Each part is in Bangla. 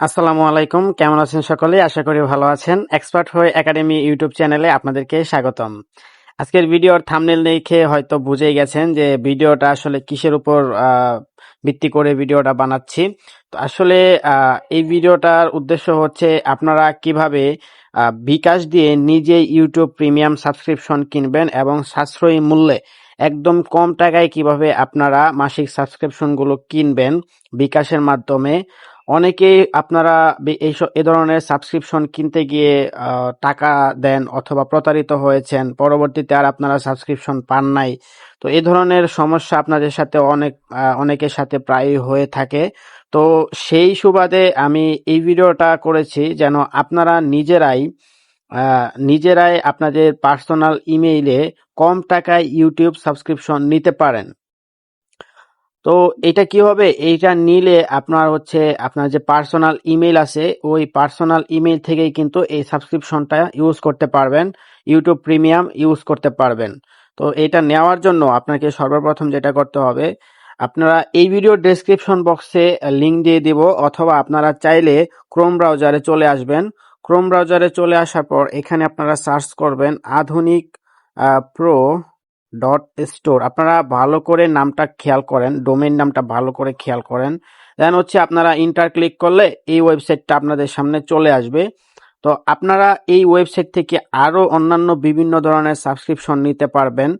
আসসালামু আলাইকুম, কেমন আছেন সকলে আশা করি ভালো আছেন। এক্সপার্ট হয়ে একাডেমি ইউটিউব চ্যানেলে আপনাদেরকে স্বাগতম। আজকের ভিডিওর থামনেল দেখে হয়তো বুঝে গেছেন যে ভিডিওটা আসলে কিসের উপর ভিত্তি করে ভিডিওটা বানাচ্ছি। তো আসলে এই ভিডিওটার উদ্দেশ্য হচ্ছে আপনারা কীভাবে বিকাশ দিয়ে নিজে ইউটিউব প্রিমিয়াম সাবস্ক্রিপশন কিনবেন এবং সাশ্রয়ী মূল্যে একদম কম টাকায় কীভাবে আপনারা মাসিক সাবস্ক্রিপশনগুলো কিনবেন বিকাশের মাধ্যমে। অনেকেই আপনারা এই এ ধরনের সাবস্ক্রিপশন কিনতে গিয়ে টাকা দেন অথবা প্রতারিত হয়েছেন, পরবর্তীতে আর আপনারা সাবস্ক্রিপশন পান নাই, তো এই ধরনের সমস্যা আপনাদের সাথে অনেক অনেকের সাথে প্রায়ই হয়ে থাকে। তো সেই সুবাদে আমি এই ভিডিওটা করেছি যেন আপনারা নিজেরাই নিজেরাই আপনাদের পার্সোনাল ইমেইলে কম টাকায় ইউটিউব সাবস্ক্রিপশন নিতে পারেন। তো এটা কি হবে? এইটা নিলে আপনার হচ্ছে, আপনার যে পার্সোনাল ইমেল আছে, ওই পার্সোনাল ইমেল থেকেই কিন্তু এই সাবস্ক্রিপশনটা ইউজ করতে পারবেন। ইউটিউব প্রিমিয়াম ইউজ করতে পারবেন। তো এটা নেওয়ার জন্য আপনাকে সর্বপ্রথম যেটা করতে হবে, আপনারা এই ভিডিও ডেসক্রিপশন বক্সে লিঙ্ক দিয়ে দিব, অথবা আপনারা চাইলে ক্রোম ব্রাউজারে চলে আসবেন। ক্রোম ব্রাউজারে চলে আসার পর এখানে আপনারা সার্চ করবেন আধুনিক প্রো ডট স্টোর আপনারা ভালো করে নামটা খেয়াল করেন ডোমেইন নামটা ভালো করে খেয়াল করেন। দেন হচ্ছে আপনারা ইন্টার ক্লিক করলে এই ওয়েবসাইটটা আপনাদের সামনে চলে আসবে। তো আপনারা এই ওয়েবসাইট থেকে আরও অন্যান্য বিভিন্ন ধরনের সাবস্ক্রিপশন নিতে পারবেন,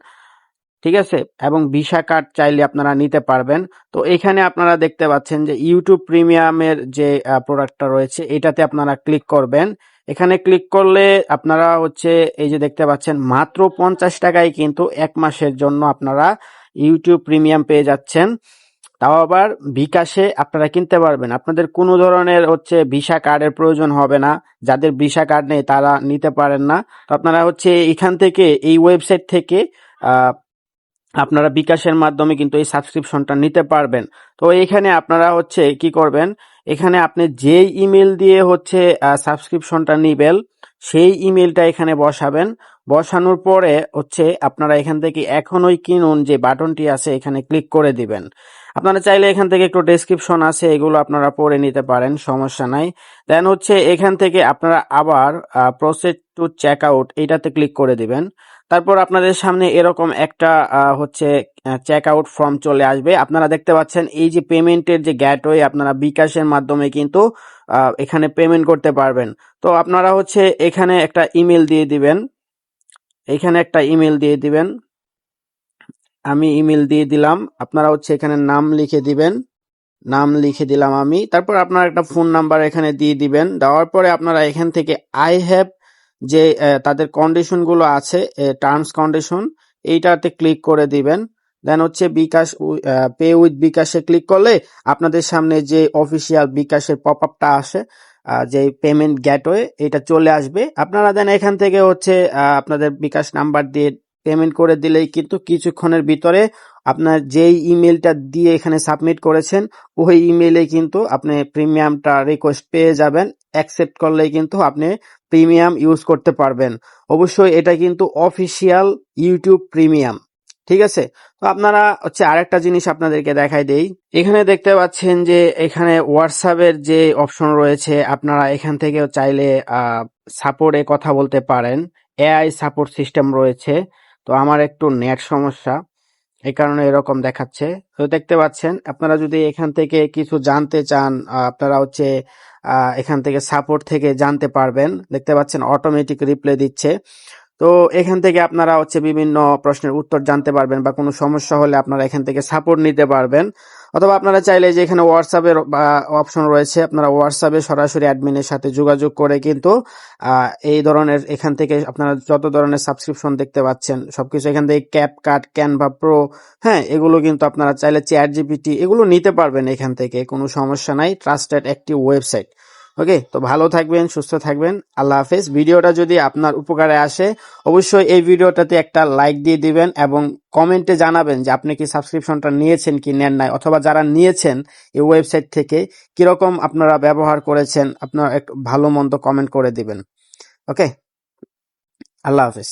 ঠিক আছে? এবং ভিসা কার্ড চাইলে আপনারা নিতে পারবেন। তো এখানে আপনারা দেখতে পাচ্ছেন যে ইউটিউব প্রিমিয়ামের যে প্রোডাক্টটা রয়েছে, এটাতে আপনারা ক্লিক করবেন। এখানে ক্লিক করলে আপনারা হচ্ছে এই যে দেখতে পাচ্ছেন, মাত্র পঞ্চাশ টাকায় কিন্তু এক মাসের জন্য আপনারা ইউটিউব প্রিমিয়াম পেয়ে যাচ্ছেন। তাও আবার বিকাশে আপনারা কিনতে পারবেন। আপনাদের কোনো ধরনের হচ্ছে ভিসা কার্ডের প্রয়োজন হবে না। যাদের ভিসা কার্ড নেই, তারা নিতে পারেন না। তো আপনারা হচ্ছে এখান থেকে, এই ওয়েবসাইট থেকে আপনারা বিকাশের মাধ্যমে কিন্তু এই সাবস্ক্রিপশনটা নিতে পারবেন। তো এখানে আপনারা হচ্ছে কি করবেন এখানে আপনি যেই ইমেল দিয়ে হচ্ছে সাবস্ক্রিপশনটা নিবেন, সেই ইমেলটা এখানে বসাবেন। বসানোর পরে হচ্ছে আপনারা এখান থেকে এখনই কিনুন যে বাটনটি আছে, এখানে ক্লিক করে দিবেন। আপনারা চাইলে এখান থেকে একটু ডেসক্রিপশন আছে, এগুলো আপনারা পড়ে নিতে পারেন, সমস্যা নাই। দেন হচ্ছে এখান থেকে আপনারা আবার প্রসেস টু চেক আউট এইটাতে ক্লিক করে দিবেন। তারপর আপনাদের সামনে এরকম একটা হচ্ছে চেক আউট ফর্ম চলে আসবে। আপনারা দেখতে পাচ্ছেন, এই যে পেমেন্টের যে গ্যাটওয়ে আপনারা বিকাশের মাধ্যমে কিন্তু এখানে পেমেন্ট করতে পারবেন। তো আপনারা হচ্ছে এখানে একটা ইমেল দিয়ে দিবেন। এখানে একটা ইমেল দিয়ে দিবেন। আমি ইমেল দিয়ে দিলাম। আপনারা হচ্ছে এখানে নাম লিখে দিবেন। নাম লিখে দিলাম আমি। তারপর আপনার একটা ফোন নাম্বার এখানে দিয়ে দিবেন। দেওয়ার পরে আপনারা এখান থেকে আই হ্যাভ যে তাদের কন্ডিশনগুলো আছে টার্মস কন্ডিশন এইটাতে ক্লিক করে দিবেন। দেন হচ্ছে বিকাশ পে উইথ বিকাশে ক্লিক করলে আপনাদের সামনে যে অফিসিয়াল বিকাশের পপ আপটা আসে যে পেমেন্ট গেটওয়ে, এটা চলে আসবে। আপনারা দেন এখান থেকে হচ্ছে আপনাদের বিকাশ নাম্বার দিয়ে পেমেন্ট করে দিলেই কিন্তু কিছুক্ষণের ভিতরে আপনার যেই ইমেলটা দিয়ে এখানে সাবমিট করেছেন, ওই ইমেলে কিন্তু আপনি প্রিমিয়ামটা রিকোয়েস্ট পেয়ে যাবেন। অ্যাকসেপ্ট করলেই কিন্তু আপনি প্রিমিয়াম ইউজ করতে পারবেন। অবশ্যই এটা কিন্তু অফিসিয়াল ইউটিউব প্রিমিয়াম ঠিক আছে? তো আপনারা হচ্ছে আরেকটা জিনিস আপনাদেরকে দেখাই দেই। এখানে দেখতে পাচ্ছেন যে এখানে হোয়াটসঅ্যাপের যে অপশন রয়েছে, আপনারা এখান থেকেও চাইলে সাপোর্টে কথা বলতে পারেন। এআই সাপোর্ট সিস্টেম রয়েছে। তো আমার একটু নেট সমস্যা এই কারণে এরকম দেখাচ্ছে। তো দেখতে পাচ্ছেন, আপনারা যদি এখান থেকে কিছু জানতে চান আপনারা হচ্ছে এখান থেকে সাপোর্ট থেকে জানতে পারবেন। দেখতে পাচ্ছেন অটোমেটিক রিপ্লাই দিচ্ছে। তো এখান থেকে আপনারা হচ্ছে বিভিন্ন প্রশ্নের উত্তর জানতে পারবেন বা কোনো সমস্যা হলে আপনারা এখান থেকে সাপোর্ট নিতে পারবেন। অথবা আপনারা চাইলে যে এখানে হোয়াটসঅ্যাপের অপশন রয়েছে, আপনারা হোয়াটসঅ্যাপে সরাসরি অ্যাডমিনের সাথে যোগাযোগ করে কিন্তু এই ধরনের এখান থেকে আপনারা যত ধরনের সাবস্ক্রিপশন দেখতে পাচ্ছেন, সবকিছু এখান থেকে ক্যাপ কাট ক্যানভা প্রো হ্যাঁ এগুলো কিন্তু আপনারা চাইলে চেয়ার জিপিটি এগুলো নিতে পারবেন এখান থেকে, কোনো সমস্যা নাই ট্রাস্টেড একটি ওয়েবসাইট ওকে তো ভালো থাকবেন, সুস্থ থাকবেন, আল্লাহ হাফেজ। ভিডিওটা যদি আপনার উপকারে আসে, অবশ্যই এই ভিডিওটাতে একটা লাইক দিয়ে দিবেন এবং কমেন্টে জানাবেন যে আপনি কি সাবস্ক্রিপশনটা নিয়েছেন কি নেন নাই, অথবা যারা নিয়েছেন এই ওয়েবসাইট থেকে কীরকম আপনারা ব্যবহার করেছেন, আপনারা একটু ভালো মন্দ কমেন্ট করে দিবেন। ওকে আল্লাহ হাফেজ।